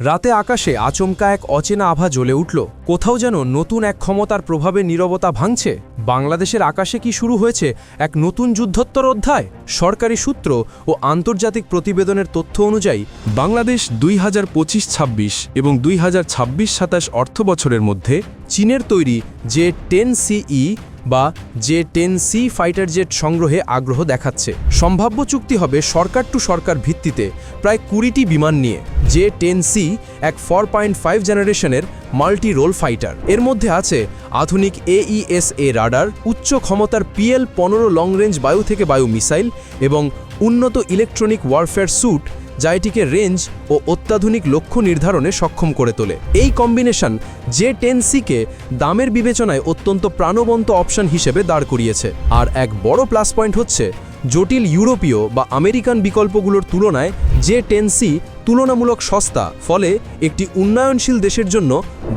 রাতে আকাশে আচমকা এক অচেনা আভা জ্বলে উঠল। কোথাও যেন নতুন এক ক্ষমতার প্রভাবে নীরবতা ভাঙছে। বাংলাদেশের আকাশে কি শুরু হয়েছে এক নতুন যুদ্ধোত্তর অধ্যায়? সরকারি সূত্র ও আন্তর্জাতিক প্রতিবেদনের তথ্য অনুযায়ী, বাংলাদেশ দুই হাজার পঁচিশ ছাব্বিশ এবং দুই হাজার ছাব্বিশ সাতাশ অর্থ বছরের মধ্যে চীনের তৈরি যে টেন সিই বা যে টেন সি ফাইটার জেট সংগ্রহে আগ্রহ দেখাচ্ছে। সম্ভাব্য চুক্তি হবে সরকার টু সরকার ভিত্তিতে প্রায় কুড়িটি বিমান নিয়ে, যে টেন সি এক ফোর পয়েন্ট ফাইভ জেনারেশনের মাল্টি রোল ফাইটার। এর মধ্যে আছে আধুনিক এইএসএ রাডার, উচ্চ ক্ষমতার পিএল পনেরো লং রেঞ্জ বায়ু থেকে বায়ু মিসাইল এবং উন্নত ইলেকট্রনিক ওয়ারফেয়ার স্যুট যা এটিকে রেঞ্জ ও অত্যাধুনিক লক্ষ্য নির্ধারণে সক্ষম করে তোলে। এই কম্বিনেশন যে টেন সিকে দামের বিবেচনায় অত্যন্ত প্রাণবন্ত অপশন হিসেবে দাঁড় করিয়েছে। আর এক বড় প্লাস পয়েন্ট হচ্ছে, জটিল ইউরোপীয় বা আমেরিকান বিকল্পগুলোর তুলনায় যে টেন সি তুলনামূলক সস্তা, ফলে একটি উন্নয়নশীল দেশের জন্য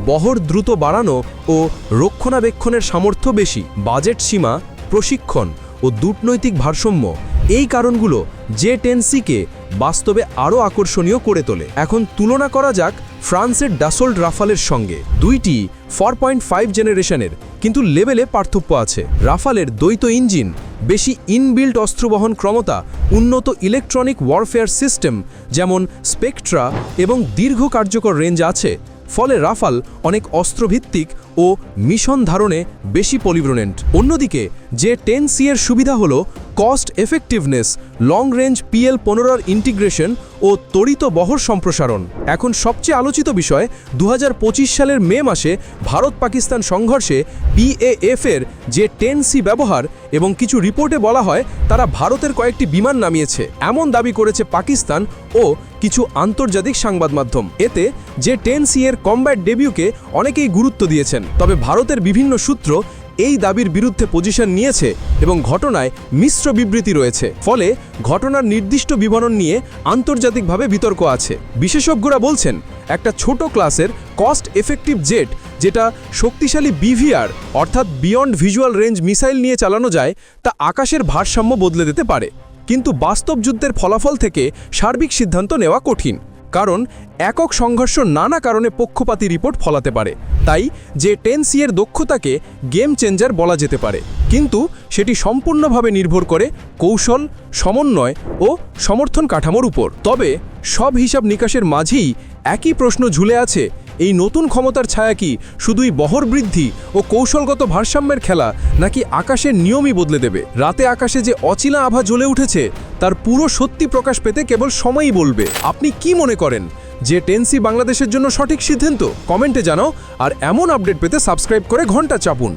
বহর দ্রুত বাড়ানো ও রক্ষণাবেক্ষণের সামর্থ্য বেশি। বাজেট সীমা, প্রশিক্ষণ ও দূটনৈতিক ভারসাম্য এই কারণগুলো যে টেন সিকে বাস্তবে আরও আকর্ষণীয় করে তোলে। এখন তুলনা করা যাক ফ্রান্সের ডাসোল্ড রাফালের সঙ্গে। দুইটি ফোর পয়েন্ট ফাইভ জেনারেশনের, কিন্তু লেভেলে পার্থক্য আছে। রাফালের দ্বৈত ইঞ্জিন, বেশি ইনবিল্ট অস্ত্রবহন ক্ষমতা, উন্নত ইলেকট্রনিক ওয়ারফেয়ার সিস্টেম, যেমন স্পেকট্রা এবং দীর্ঘ কার্যকর রেঞ্জ আছে, ফলে রাফাল অনেক অস্ত্রভিত্তিক ও মিশন ধারণে বেশি পলিব্রোনেন্ট। অন্যদিকে যে টেন সি এর সুবিধা হল cost effectiveness long range PL পনেরোর ইন্টিগ্রেশন ও তড়িত বহর সম্প্রসারণ। এখন সবচেয়ে আলোচিত বিষয় দু হাজার পঁচিশ সালের মে মাসে ভারত পাকিস্তান সংঘর্ষে বিএএফ এর যে টেন সি ব্যবহার এবং কিছু রিপোর্টে বলা হয়, তারা ভারতের কয়েকটি বিমান নামিয়েছে। এমন দাবি করেছে পাকিস্তান ও কিছু আন্তর্জাতিক সংবাদ মাধ্যম। এতে যে টেন সি এর কম্ব্যাট ডেবিউকে অনেকেই গুরুত্ব দিয়েছেন। তবে ভারতের বিভিন্ন সূত্র এই দাবির বিরুদ্ধে পজিশন নিয়েছে এবং ঘটনায় মিশ্র বিবৃতি রয়েছে। ফলে ঘটনার নির্দিষ্ট বিবরণ নিয়ে আন্তর্জাতিকভাবে বিতর্ক আছে। বিশেষজ্ঞরা বলছেন, একটা ছোট ক্লাসের কস্ট এফেক্টিভ জেট যেটা শক্তিশালী বিভিআর অর্থাৎ বিয়ন্ড ভিজুয়াল রেঞ্জ মিসাইল নিয়ে চালানো যায়, তা আকাশের ভারসাম্য বদলে দিতে পারে। কিন্তু বাস্তব যুদ্ধের ফলাফল থেকে সার্বিক সিদ্ধান্ত নেওয়া কঠিন। কারণ একক সংঘর্ষ নানা কারণে পক্ষপাতী রিপোর্ট ফলাতে পারে। তাই যে টেন সি এর দক্ষতাকে গেম চেঞ্জার বলা যেতে পারে। কিন্তু সেটি সম্পূর্ণভাবে নির্ভর করে কৌশল, সমন্বয় ও সমর্থন কাঠামোর উপর। তবে সব হিসাব নিকাশের মাঝেই একই প্রশ্ন ঝুলে আছে এই নতুন ক্ষমতার ছায়া কি শুধুই বহর বৃদ্ধি ও কৌশলগত ভারসাম্যের খেলা নাকি আকাশের নিয়মই বদলে দেবে? রাতে আকাশে যে অচিলা আভা জ্বলে উঠেছে, তার পুরো সত্যি প্রকাশ পেতে কেবল সময়ই বলবে। আপনি কি মনে করেন? যে টেন্সি বাংলাদেশের জন্য সঠিক সিদ্ধান্ত? কমেন্টে জানাও আর এমন আপডেট পেতে সাবস্ক্রাইব করে ঘণ্টা চাপুন।